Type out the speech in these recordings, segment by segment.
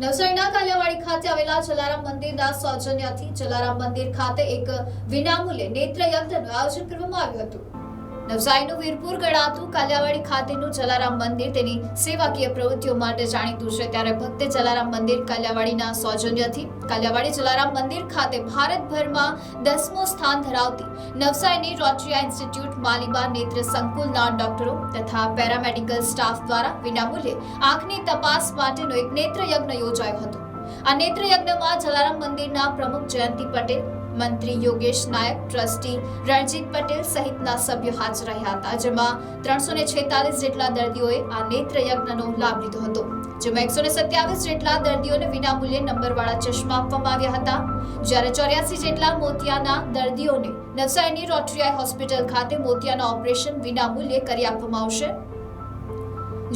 નવસારીના કાલિયાવાડી ખાતે આવેલા જલારામ મંદિરના સૌજન્યથી જલારામ મંદિર ખાતે એક વિનામૂલ્યે નેત્ર યંત્રનું આયોજન કરવામાં આવ્યું હતું. નવસારીનું વીરપુર ગણાતું કાલિયાવાડી ખાતેનું જલારામ મંદિર તેની સેવાકીય પ્રવૃત્તિઓ માટે જાણીતું છે. ત્યારે ભક્તે જલારામ મંદિર કાલિયાવાડીના સૌજન્યથી કાલિયાવાડી જલારામ મંદિર ખાતે ભારતભરમાં દસમું સ્થાન ધરાવતી નવસારીની રોટરિયા ઇન્સ્ટિટ્યૂટ માલિબા નેત્ર સંકુલના ડોક્ટરો તથા પેરામેડિકલ સ્ટાફ દ્વારા વિનામૂલ્યે આંખની તપાસ માટેનો એક નેત્ર યજ્ઞ યોજાયો હતો. આ નેત્ર યજ્ઞમાં જલારામ મંદિરના પ્રમુખ જયંતિ પટેલ મંત્રી યોગેશ નાયક, ટ્રસ્ટી રણજીત પટેલ સહિતના સભ્યો હાજર રહ્યા હતા, જેમાં ત્રણસો ને છેતાલીસ જેટલા દર્દીઓએ આ નેત્ર યજ્ઞનો લાભ લીધો હતો. જેમાં એકસો ને સત્યાવીસ જેટલા દર્દીઓને વિનામૂલ્યે નંબરવાળા ચશ્મા આપવામાં આવ્યા હતા. જ્યારે ચોર્યાસી જેટલા મોતિયાના દર્દીઓને નવસારીની રોટરીઆઈ હોસ્પિટલ ખાતે મોતિયાના ઓપરેશન વિનામૂલ્યે કરી આપવામાં આવશે.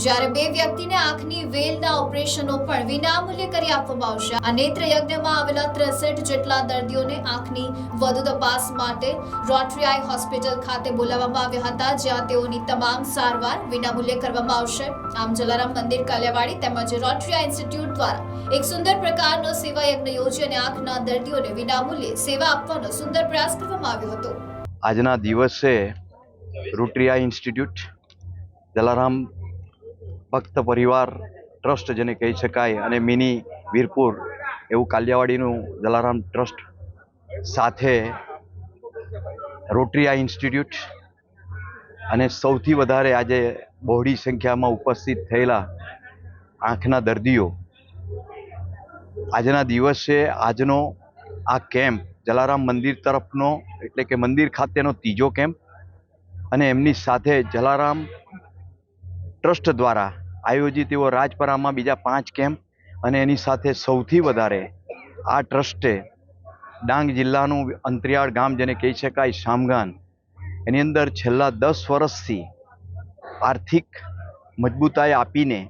જ્યારે બે વ્યક્તિને આંખની વેલના ઓપરેશનો પણ વિનામૂલ્યે કરી આપવામાં આવશે. આ નેત્ર યજ્ઞમાં આવેલા ત્રેસઠ જેટલા દર્દીઓને આંખની વધુ તપાસ માટે રોટરી આઈ હોસ્પિટલ ખાતે બોલાવવામાં આવ્યા હતા, જ્યાં તેઓની તમામ સારવાર વિનામૂલ્યે કરવામાં આવશે. આમ જલારામ મંદિર કાલિયાવાડી તેમજ રોટરી ઇન્સ્ટિટ્યૂટ દ્વારા એક સુંદર પ્રકારનો સેવા યજ્ઞ યોજી અને આંખના દર્દીઓને વિનામૂલ્યે સેવા આપવાનો સુંદર પ્રયાસ કરવામાં આવ્યો હતો. આજના દિવસે રૂટ્રિયા ઇન્સ્ટિટ્યૂટ જલારામ ભક્ત પરિવાર, ટ્રસ્ટ જેને કહી શકાય, અને મિની વીરપુર, એવું કાલિયાવાડીનું જલારામ ટ્રસ્ટ સાથે રોટરીયા ઇન્સ્ટિટ્યૂટ અને સૌથી વધારે આજે બહોળી સંખ્યામાં ઉપસ્થિત થયેલા આંખના દર્દીઓ. આજના દિવસે આજનો આ કેમ્પ, જલારામ મંદિર તરફનો, એટલે કે મંદિર ખાતેનો ત્રીજો કેમ્પ, અને એમની સાથે જલારામ ટ્રસ્ટ દ્વારા આયોજિત એવો રાજપરામાં બીજા પાંચ કેમ્પ અને એની સાથે સૌથી વધારે આ ટ્રસ્ટે ડાંગ જિલ્લાનું અંતરિયાળ ગામ જેને કહી શકાય શામગાન, એની અંદર છેલ્લા દસ વર્ષથી આર્થિક મજબૂતાઈ આપીને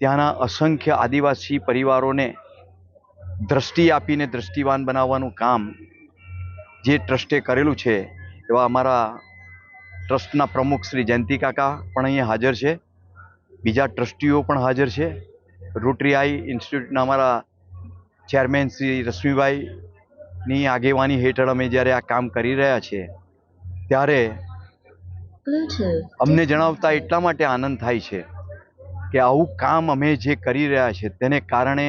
ત્યાંના અસંખ્ય આદિવાસી પરિવારોને દ્રષ્ટિ આપીને દ્રષ્ટિવાન બનાવવાનું કામ જે ટ્રસ્ટે કરેલું છે એવા અમારા ટ્રસ્ટના પ્રમુખ શ્રી જયંતિ કાકા પણ અહીંયા હાજર છે. બીજા ટ્રસ્ટીઓ પણ હાજર છે. રોટરી આઈ ઇન્સ્ટિટ્યૂટના અમારા ચેરમેન શ્રી રશ્મિભાઈની આગેવાની હેઠળ અમે જ્યારે આ કામ કરી રહ્યા છીએ ત્યારે અમને જણાવતા એટલા માટે આનંદ થાય છે કે આવું કામ અમે જે કરી રહ્યા છે, તેને કારણે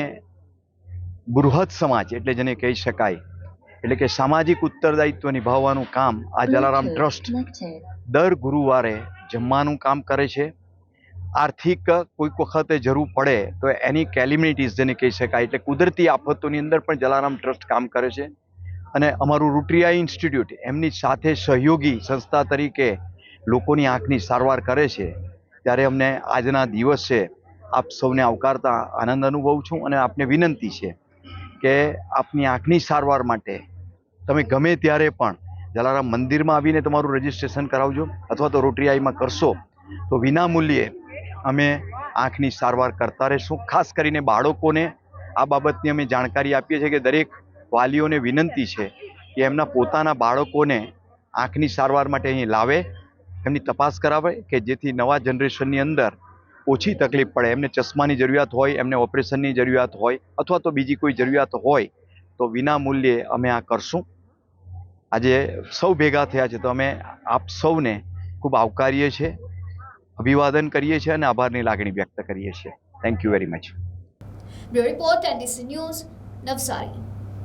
બૃહદ સમાજ, એટલે જેને કહી શકાય, એટલે કે સામાજિક ઉત્તરદાયિત્વ નિભાવવાનું કામ આ જલારામ ટ્રસ્ટ દર ગુરુવારે જમવાનું કામ કરે છે. આર્થિક કોઈક વખતે જરૂર પડે, તો એની કેલિમિનિટીઝ જેને કહી શકાય, એટલે કુદરતી આફતોની અંદર પણ જલારામ ટ્રસ્ટ કામ કરે છે. અને અમારું રૂટ્રિયા ઇન્સ્ટિટ્યૂટ, એમની સાથે સહયોગી સંસ્થા તરીકે લોકોની આંખની સારવાર કરે છે. ત્યારે અમને આજના દિવસે આપ સૌને આવકારતા આનંદ અનુભવું છું અને આપને વિનંતી છે કે આપની આંખની સારવાર માટે તમે ગમે ત્યારે પણ જલારામ મંદિરમાં આવીને તમારું રજિસ્ટ્રેશન કરાવજો અથવા તો રોટરી આઈમાં કરશો, તો વિના મૂલ્યે અમે આંખની સારવાર કરતા રહીશું. ખાસ કરીને બાળકોને આ બાબતની અમે જાણકારી આપીએ છીએ કે દરેક વાલીઓને વિનંતી છે કે એમના પોતાના બાળકોને આંખની સારવાર માટે અહીં લાવે, એમની તપાસ કરાવે કે જેથી નવા જનરેશનની અંદર ઓછી તકલીફ પડે. એમને ચશ્માની જરૂરિયાત હોય, એમને ઓપરેશનની જરૂરિયાત હોય અથવા તો બીજી કોઈ જરૂરિયાત હોય તો વિના મૂલ્યે અમે આ કરશું. આજે સૌ ભેગા થયા છે તો અમે આપ સૌને ખૂબ આવકારીએ છીએ. અભિવાદન કરીએ છીએ અને આભારની લાગણી વ્યક્ત કરીએ છીએ. Thank you very much report NDC news Navsari.